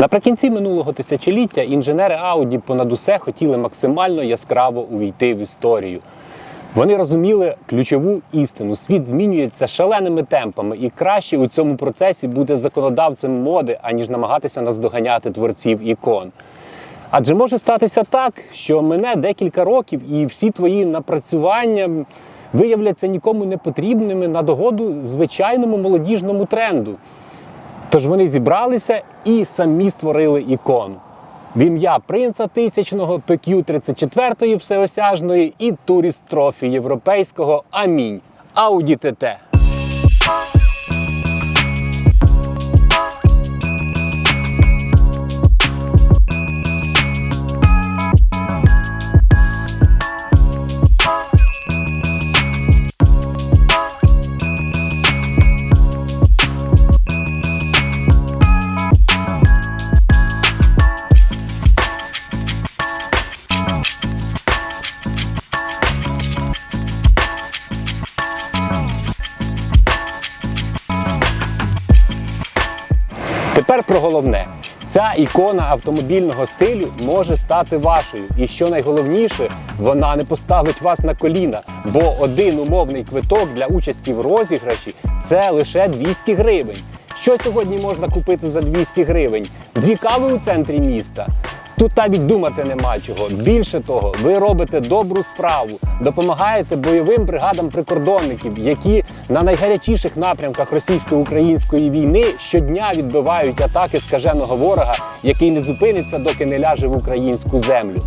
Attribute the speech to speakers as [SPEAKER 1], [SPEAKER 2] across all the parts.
[SPEAKER 1] Наприкінці минулого тисячоліття інженери Audi понад усе хотіли максимально яскраво увійти в історію. Вони розуміли ключову істину: світ змінюється шаленими темпами, і краще у цьому процесі буде законодавцем моди, аніж намагатися наздоганяти творців ікон. Адже може статися так, що мине декілька років, і всі твої напрацювання виявляться нікому не потрібними на догоду звичайному молодіжному тренду. Тож вони зібралися і самі створили ікону. В ім'я принца тисячного, PQ-34 всеосяжної і туріст трофі європейського. Амінь. Ауді ТТ. Тепер про головне. Ця ікона автомобільного стилю може стати вашою. І що найголовніше, вона не поставить вас на коліна, бо один умовний квиток для участі в розіграші це лише 200 гривень. Що сьогодні можна купити за 200 гривень? Дві кави у центрі міста. Тут навіть думати нема чого. Більше того, ви робите добру справу, допомагаєте бойовим бригадам прикордонників, які на найгарячіших напрямках російсько-української війни щодня відбивають атаки скаженого ворога, який не зупиниться, доки не ляже в українську землю.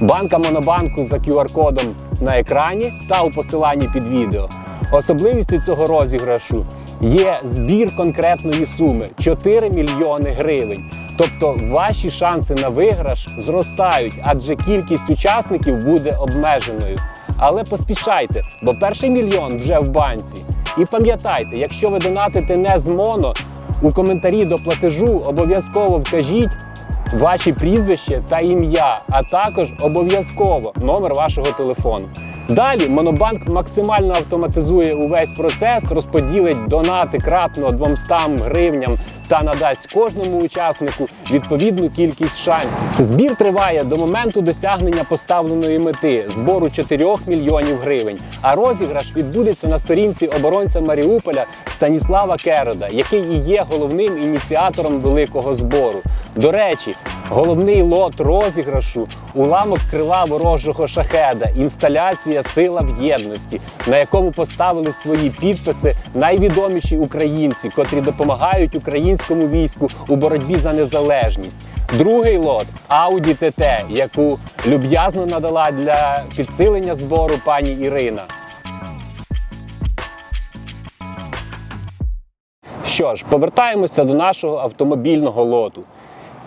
[SPEAKER 1] Банка Монобанку за QR-кодом на екрані та у посиланні під відео. Особливістю цього розіграшу є збір конкретної суми 4 мільйони гривень. Тобто ваші шанси на виграш зростають, адже кількість учасників буде обмеженою. Але поспішайте, бо перший мільйон вже в банці. І пам'ятайте, якщо ви донатите не з моно, у коментарі до платежу обов'язково вкажіть ваші прізвище та ім'я, а також обов'язково номер вашого телефону. Далі Монобанк максимально автоматизує увесь процес, розподілить донати кратно 200 гривням та надасть кожному учаснику відповідну кількість шансів. Збір триває до моменту досягнення поставленої мети збору 4 мільйонів гривень. А розіграш відбудеться на сторінці оборонця Маріуполя Станіслава Керода, який і є головним ініціатором великого збору. До речі, головний лот розіграшу уламок крила ворожого шахеда, інсталяція Сила в єдності, на якому поставили свої підписи найвідоміші українці, котрі допомагають українському війську у боротьбі за незалежність. Другий лот Audi TT, яку люб'язно надала для підсилення збору пані Ірина. Що ж, повертаємося до нашого автомобільного лоту.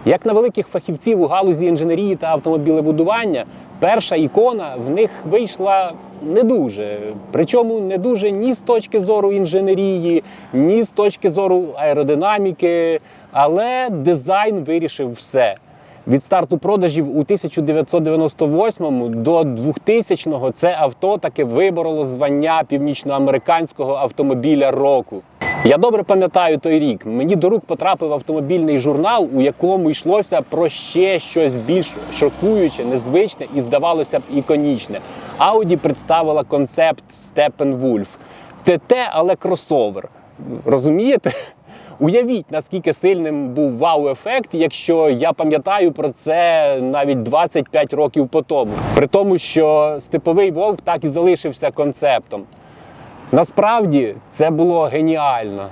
[SPEAKER 1] Як на великих фахівців у галузі інженерії та автомобілебудування, перша ікона в них вийшла не дуже. Причому не дуже ні з точки зору інженерії, ні з точки зору аеродинаміки, але дизайн вирішив все. Від старту продажів у 1998 до 2000 це авто таки вибороло звання північноамериканського автомобіля року. Я добре пам'ятаю той рік. Мені до рук потрапив автомобільний журнал, у якому йшлося про ще щось більш шокуюче, незвичне і, здавалося б, іконічне. Audi представила концепт Steppenwolf. ТТ, але кросовер. Розумієте? Уявіть, наскільки сильним був вау-ефект, якщо я пам'ятаю про це навіть 25 років по тому. При тому, що степовий вовк так і залишився концептом. Насправді це було геніально.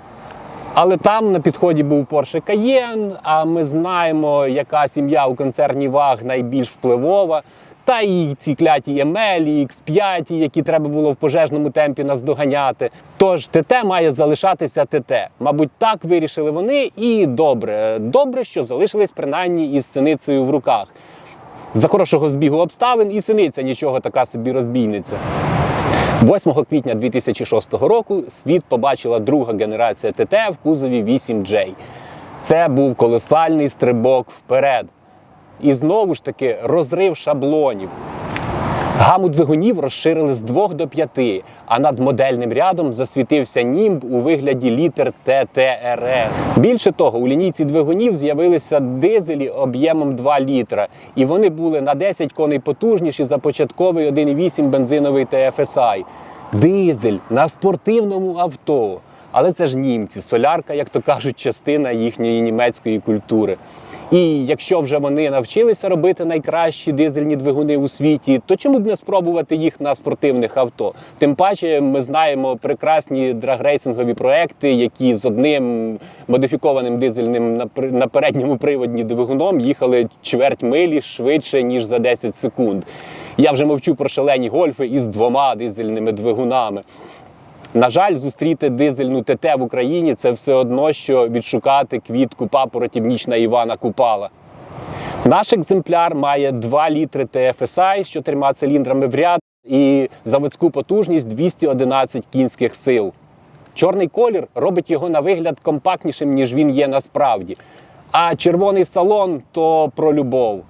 [SPEAKER 1] Але там на підході був Porsche Cayenne, а ми знаємо, яка сім'я у концерні ВАГ найбільш впливова. Та і ці кляті Емелі, X5, які треба було в пожежному темпі наздоганяти. Тож ТТ має залишатися ТТ. Мабуть, так вирішили вони, і добре. Добре, що залишились принаймні із синицею в руках. За хорошого збігу обставин і синиця нічого така собі розбійниця. 8 квітня 2006 року світ побачила друга генерація ТТ в кузові 8J. Це був колосальний стрибок вперед. І знову ж таки розрив шаблонів. Гаму двигунів розширили з 2 до 5, а над модельним рядом засвітився німб у вигляді літер ТТРС. Більше того, у лінійці двигунів з'явилися дизелі об'ємом 2 літра, і вони були на 10 коней потужніші за початковий 1,8 бензиновий TFSI. Дизель на спортивному авто. Але це ж німці, солярка, як то кажуть, частина їхньої німецької культури. І якщо вже вони навчилися робити найкращі дизельні двигуни у світі, то чому б не спробувати їх на спортивних авто? Тим паче, ми знаємо прекрасні драгрейсингові проекти, які з одним модифікованим дизельним на передньому приводні двигуном їхали чверть милі швидше ніж за 10 секунд. Я вже мовчу про шалені гольфи із двома дизельними двигунами. На жаль, зустріти дизельну ТТ в Україні це все одно, що відшукати квітку папоротів ніч на Івана Купала. Наш екземпляр має 2 літри TFSI з чотирма циліндрами в ряд і заводську потужність 211 кінських сил. Чорний колір робить його на вигляд компактнішим, ніж він є насправді. А червоний салон то про любов.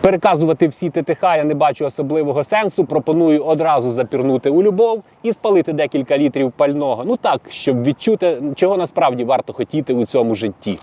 [SPEAKER 1] Переказувати всі ТТХ я не бачу особливого сенсу. Пропоную одразу запірнути у любов і спалити декілька літрів пального. Ну так, щоб відчути, чого насправді варто хотіти у цьому житті.